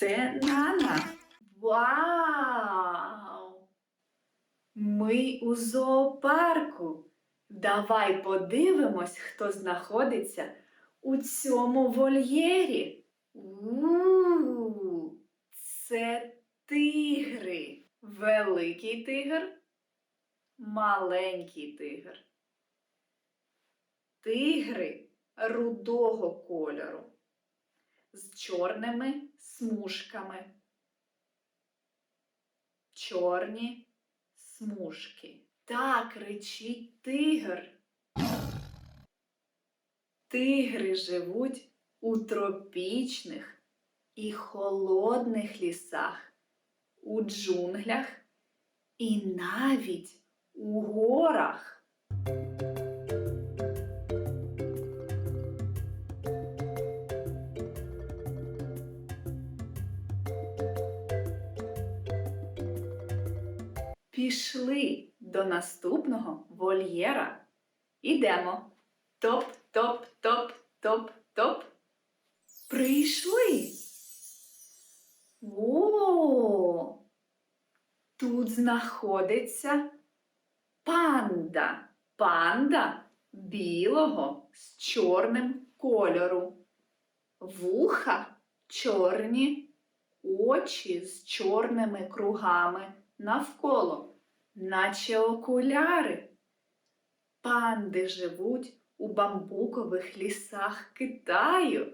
Це Нана. Вау! Ми у зоопарку. Давай подивимось, хто знаходиться у цьому вольєрі. У, це тигри. Великий тигр, маленький тигр. Тигри рудого кольору з чорними смужками. Чорні смужки. Так речить тигр. Тигри живуть у тропічних і холодних лісах, у джунглях і навіть у горах. Пішли до наступного вольєра. Ідемо. Топ, топ, топ, топ, топ. Прийшли. О! Тут знаходиться панда. Панда білого з чорним кольору. Вуха чорні, очі з чорними кругами навколо, наче окуляри. Панди живуть у бамбукових лісах Китаю.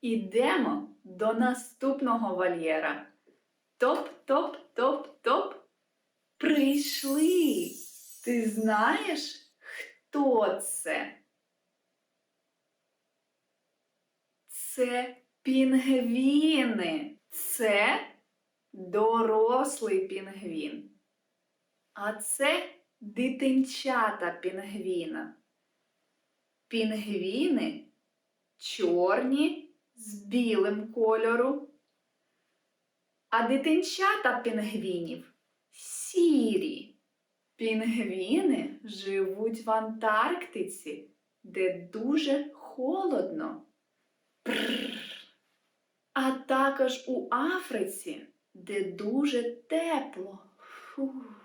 Ідемо до наступного вольєра. Топ, топ, топ, топ. Прийшли. Ти знаєш, хто це? Це пінгвіни. Це дорослий пінгвін. А це дитинчата пінгвіна. Пінгвіни чорні з білим кольору. А дитинчата пінгвінів сірі. Пінгвіни живуть в Антарктиці, де дуже холодно. Прррр. А також у Африці, де дуже тепло. Фух.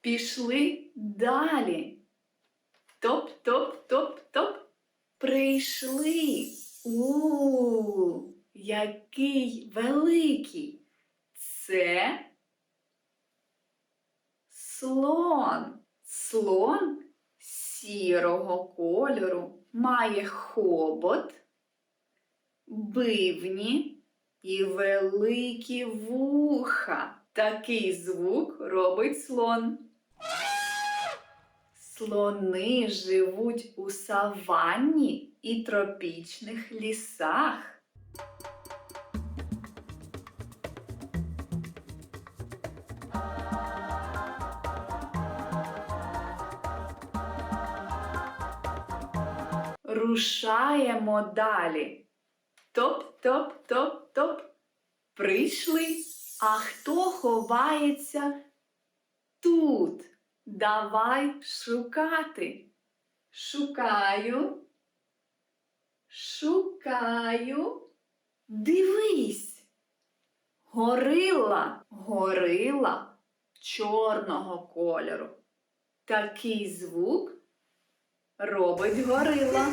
Пішли далі. Топ, топ, топ, топ. Прийшли. У, який великий. Це слон. Слон сірого кольору має хобот, бивні і великі вуха. Такий звук робить слон. Слони живуть у саванні і тропічних лісах. Рушаємо далі. Топ, топ, топ, топ. Прийшли. А хто ховається тут? Давай шукати. Шукаю. Шукаю. Дивись. Горила, горила чорного кольору. Такий звук робить горила.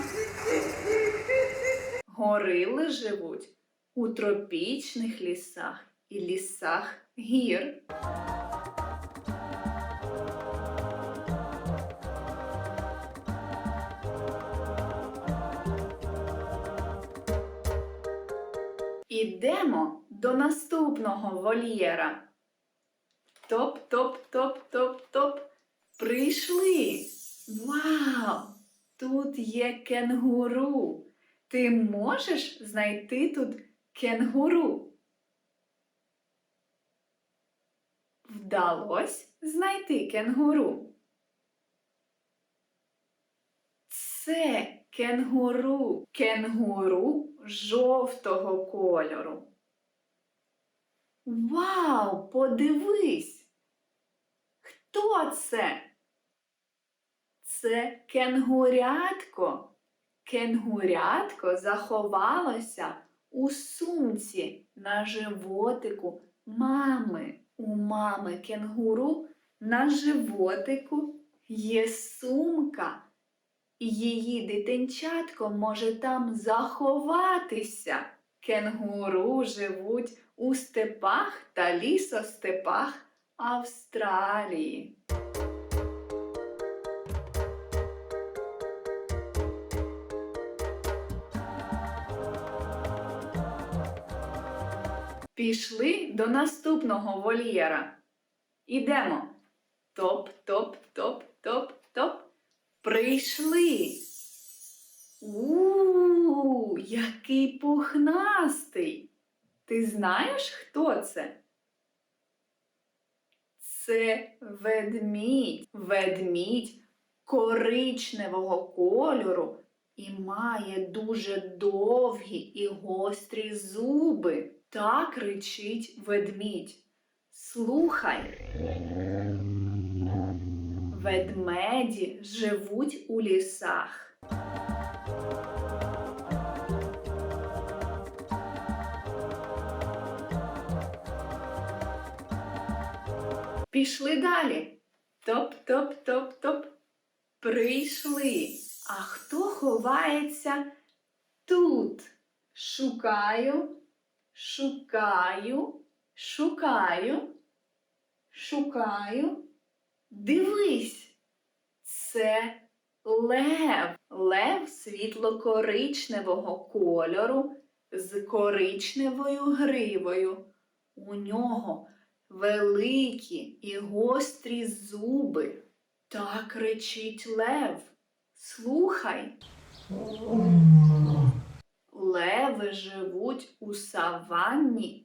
Горили живуть у тропічних лісах і лісах гір. Ідемо до наступного вольєра. Топ, топ, топ, топ, топ. Прийшли. Вау! Тут є кенгуру. Ти можеш знайти тут кенгуру? Вдалось знайти кенгуру. Це кенгуру. Кенгуру жовтого кольору. Вау, подивись! Хто це? Це кенгурятко. Кенгурятко заховалося у сумці на животику мами. У мами кенгуру на животику є сумка, і її дитинчатко може там заховатися. Кенгуру живуть у степах та лісостепах Австралії. Пішли до наступного вольєра. Ідемо. Топ, топ, топ, топ, топ. Прийшли. У, який пухнастий. Ти знаєш, хто це? Це ведмідь. Ведмідь коричневого кольору і має дуже довгі і гострі зуби. Так речить ведмідь. Слухай. Ведмеді живуть у лісах. Пішли далі. Топ-топ-топ-топ. Прийшли. А хто ховається тут? Шукаю, шукаю, шукаю, шукаю. Дивись, це лев. Лев світло-коричневого кольору з коричневою гривою. У нього великі і гострі зуби. Так речить лев. Слухай. Леви живуть у саванні.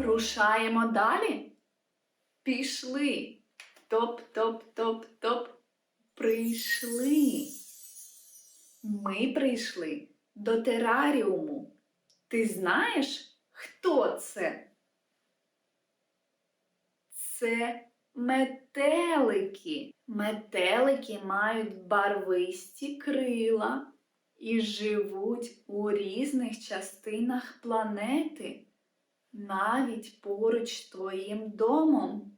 Рушаємо далі. Пішли. Топ-топ-топ-топ. Прийшли. Ми прийшли до тераріуму. Ти знаєш, хто це? Це метелики. Метелики мають барвисті крила і живуть у різних частинах планети, навіть поруч твоїм домом.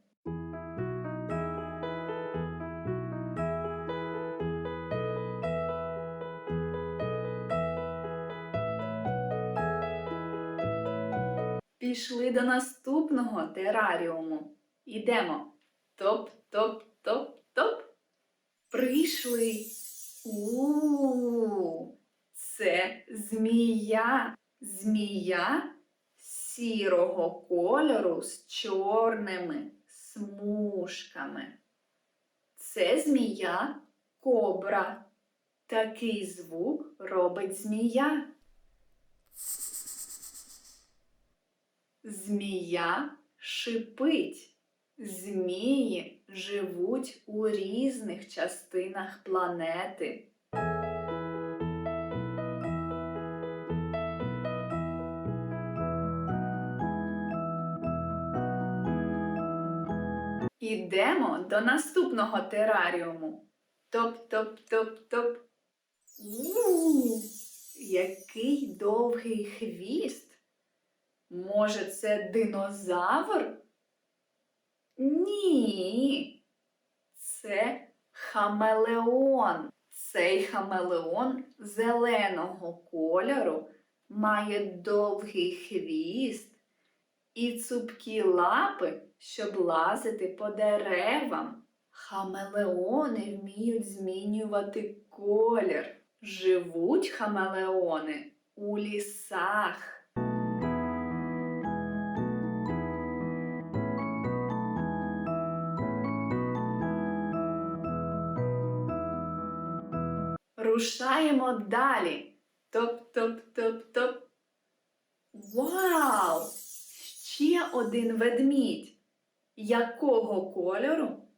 Пішли до наступного тераріуму. Ідемо. Топ, топ, топ, топ. Прийшли. У, це змія. Змія сірого кольору з чорними смужками. Це змія кобра. Такий звук робить змія. Змія шипить. Змії живуть у різних частинах планети. Ідемо до наступного тераріуму. Топ-топ-топ-топ. Який довгий хвіст. Може, це динозавр? Ні. Це хамелеон. Цей хамелеон зеленого кольору має довгий хвіст і цупкі лапи, щоб лазити по деревам. Хамелеони вміють змінювати колір. Живуть хамелеони у лісах. Рушаємо далі. Топ-топ-топ-топ. Вау! Ще один ведмідь. Якого кольору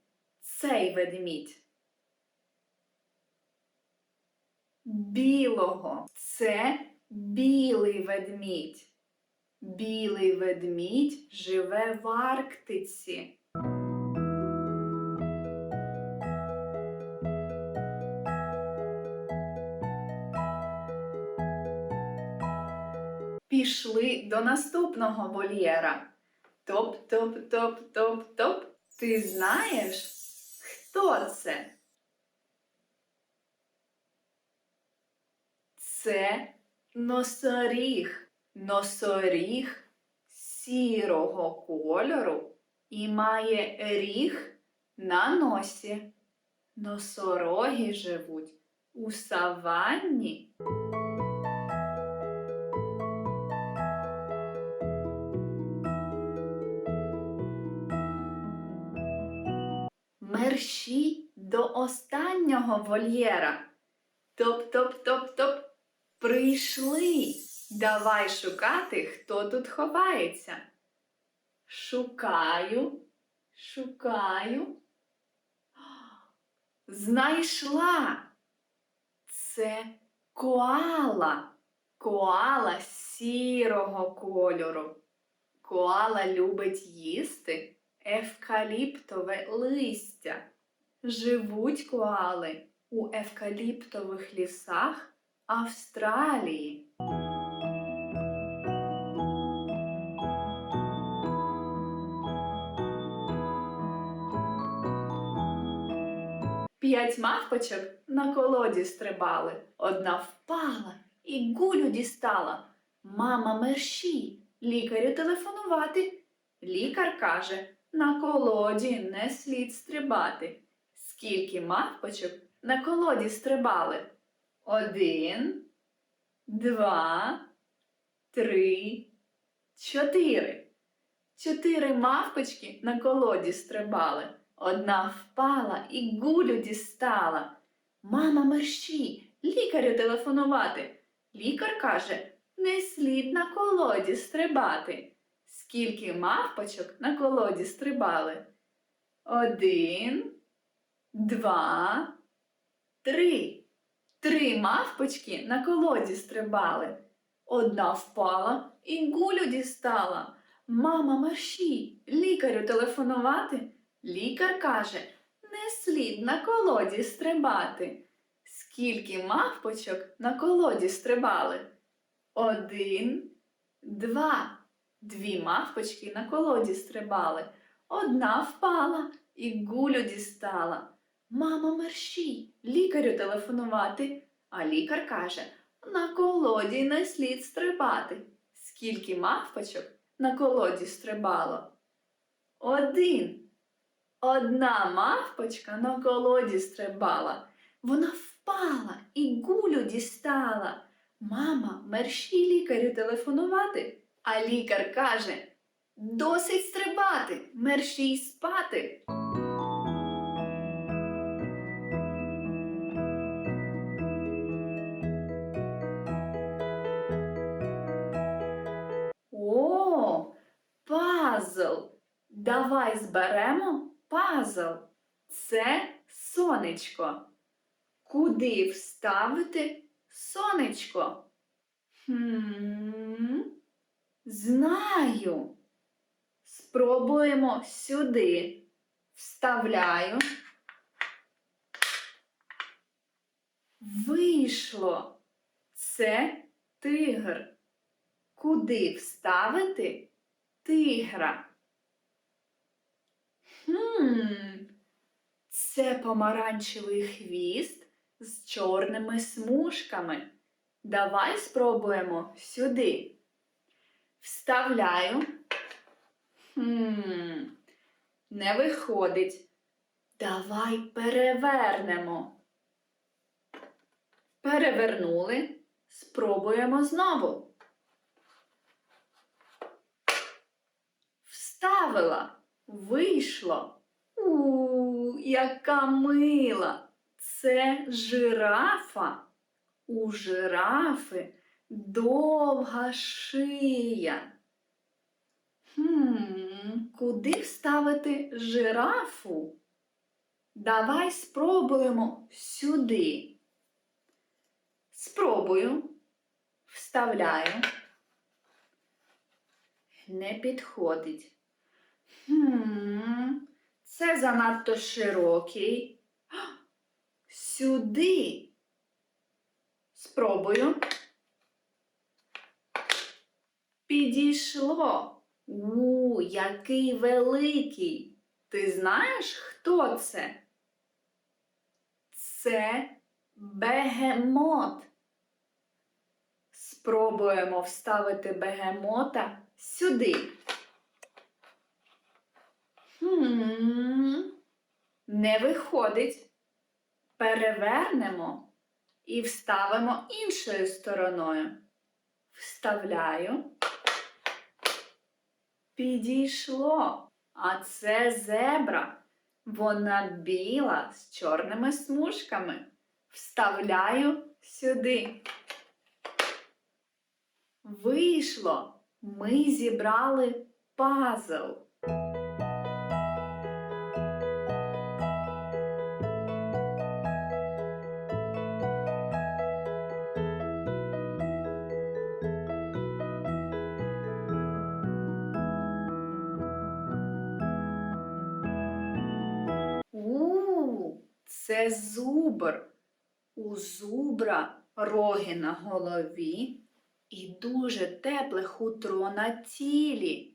цей ведмідь? Білого. Це білий ведмідь. Білий ведмідь живе в Арктиці. Пішли до наступного вольєра. Топ-топ-топ-топ-топ. Ти знаєш, хто це? Це носоріг. Носоріг сірого кольору і має ріг на носі. Носороги живуть у саванні. Мерщій до останнього вольєра. Топ-топ-топ-топ. Прийшли. Давай шукати, хто тут ховається. Шукаю, шукаю. Знайшла. Це коала. Коала сірого кольору. Коала любить їсти евкаліптове листя. Живуть коали у евкаліптових лісах Австралії. П'ять мавпочок на колоді стрибали. Одна впала і гулю дістала. Мама мерщій, лікарю телефонувати. Лікар каже, на колоді не слід стрибати. Скільки мавпочок на колоді стрибали? Один, два, три, чотири. Чотири мавпочки на колоді стрибали. Одна впала і гулю дістала. Мама мерщій, лікарю телефонувати. Лікар каже, не слід на колоді стрибати. Скільки мавпочок на колоді стрибали? Один, два, три. Три мавпочки на колоді стрибали. Одна впала і гулю дістала. Мама мерщій, лікарю телефонувати. Лікар каже, не слід на колоді стрибати. Скільки мавпочок на колоді стрибали? Один, два. Дві мавпочки на колоді стрибали. Одна впала і гулю дістала. Мама мерщій, лікарю телефонувати. А лікар каже, на колоді не слід стрибати. Скільки мавпочок на колоді стрибало? Один. Одна мавпочка на колоді стрибала. Вона впала і гулю дістала. Мама, мерщій лікарю телефонувати. А лікар каже: Досить стрибати, мерщій спати. Пазл. Давай зберемо пазл. Це сонечко. Куди вставити сонечко? Хм, знаю. Спробуємо сюди. Вставляю. Вийшло. Це тигр. Куди вставити тигра? Хм, це помаранчевий хвіст з чорними смужками. Давай спробуємо сюди. Вставляю. Хм, не виходить. Давай перевернемо. Перевернули. Спробуємо знову. Вставила. Вийшло. У, яка мила. Це жирафа. У жирафи довга шия. Хм, куди вставити жирафу? Давай спробуємо сюди. Спробую. Вставляю. Не підходить. Хм, це занадто широкий. Сюди. Спробую. Підійшло. У, який великий. Ти знаєш, хто це? Це бегемот. Спробуємо вставити бегемота сюди. Не виходить. Перевернемо і вставимо іншою стороною. Вставляю. Підійшло. А це зебра. Вона біла з чорними смужками. Вставляю сюди. Вийшло. Ми зібрали пазл. Це зубр. У зубра роги на голові і дуже тепле хутро на тілі.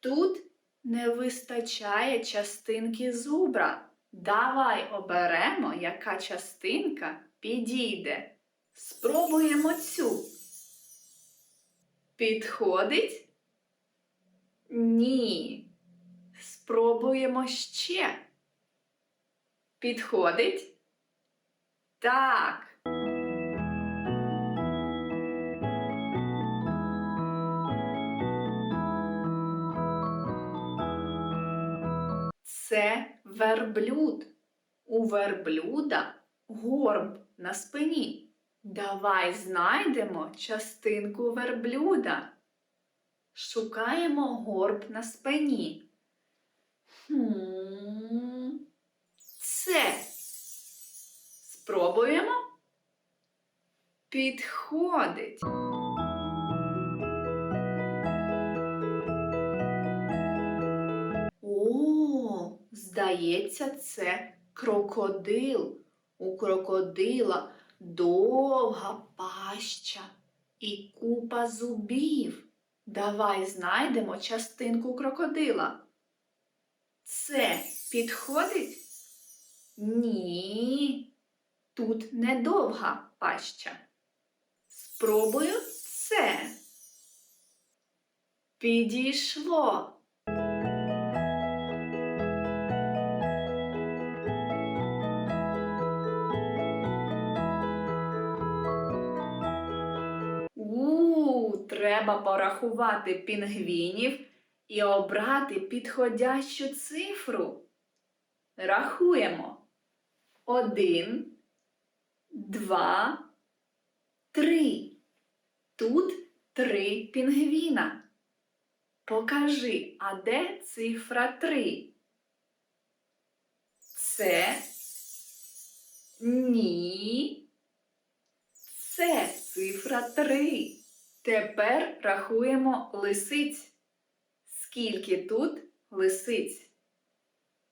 Тут не вистачає частинки зубра. Давай оберемо, яка частинка підійде. Спробуємо цю. Підходить? Ні. Спробуємо ще. Підходить? Так. Це верблюд. У верблюда горб на спині. Давай знайдемо частинку верблюда. Шукаємо горб на спині. Хм. Це. Спробуємо. Підходить. О, здається, це крокодил. У крокодила довга паща і купа зубів. Давай знайдемо частинку крокодила. Це підходить? Ні. Тут недовга паща. Спробую це. Підійшло. У, треба порахувати пінгвінів і обрати підходящу цифру. Рахуємо. Один, два, три. Тут три пінгвіна. Покажи, а де цифра три? Це ні. Це цифра три. Тепер рахуємо лисиць. Скільки тут лисиць?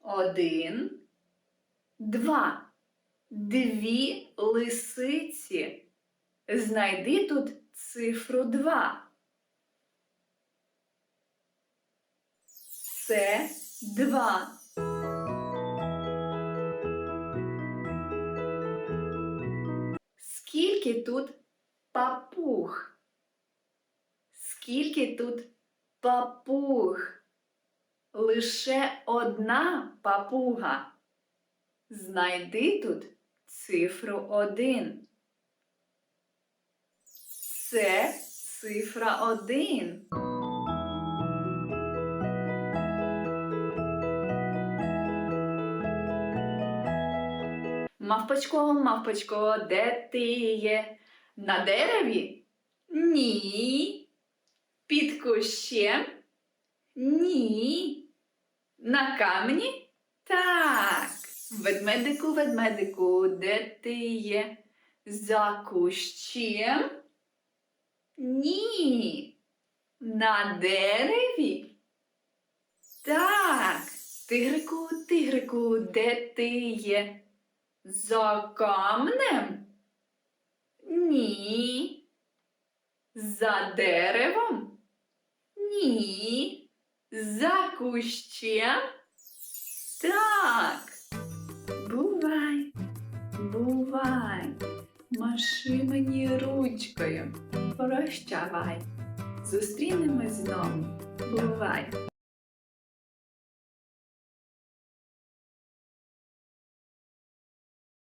Один, два. Дві лисиці. Знайди тут цифру два. Це два. Скільки тут папуг? Скільки тут папуг? Лише одна папуга. Знайди тут цифру один. Це цифра один. Мавпочко, мавпочко, де ти є? На дереві? Ні. Під кущем? Ні. На камені? Так. Ведмедику, ведмедику, де ти є? За кущем? Ні. На дереві? Так. Тигрику, тигрику, де ти є? За камнем? Ні. За деревом? Ні. За кущем? Так. Маши мені ручкою. Прощавай. Зустрінемось знову. Бувай.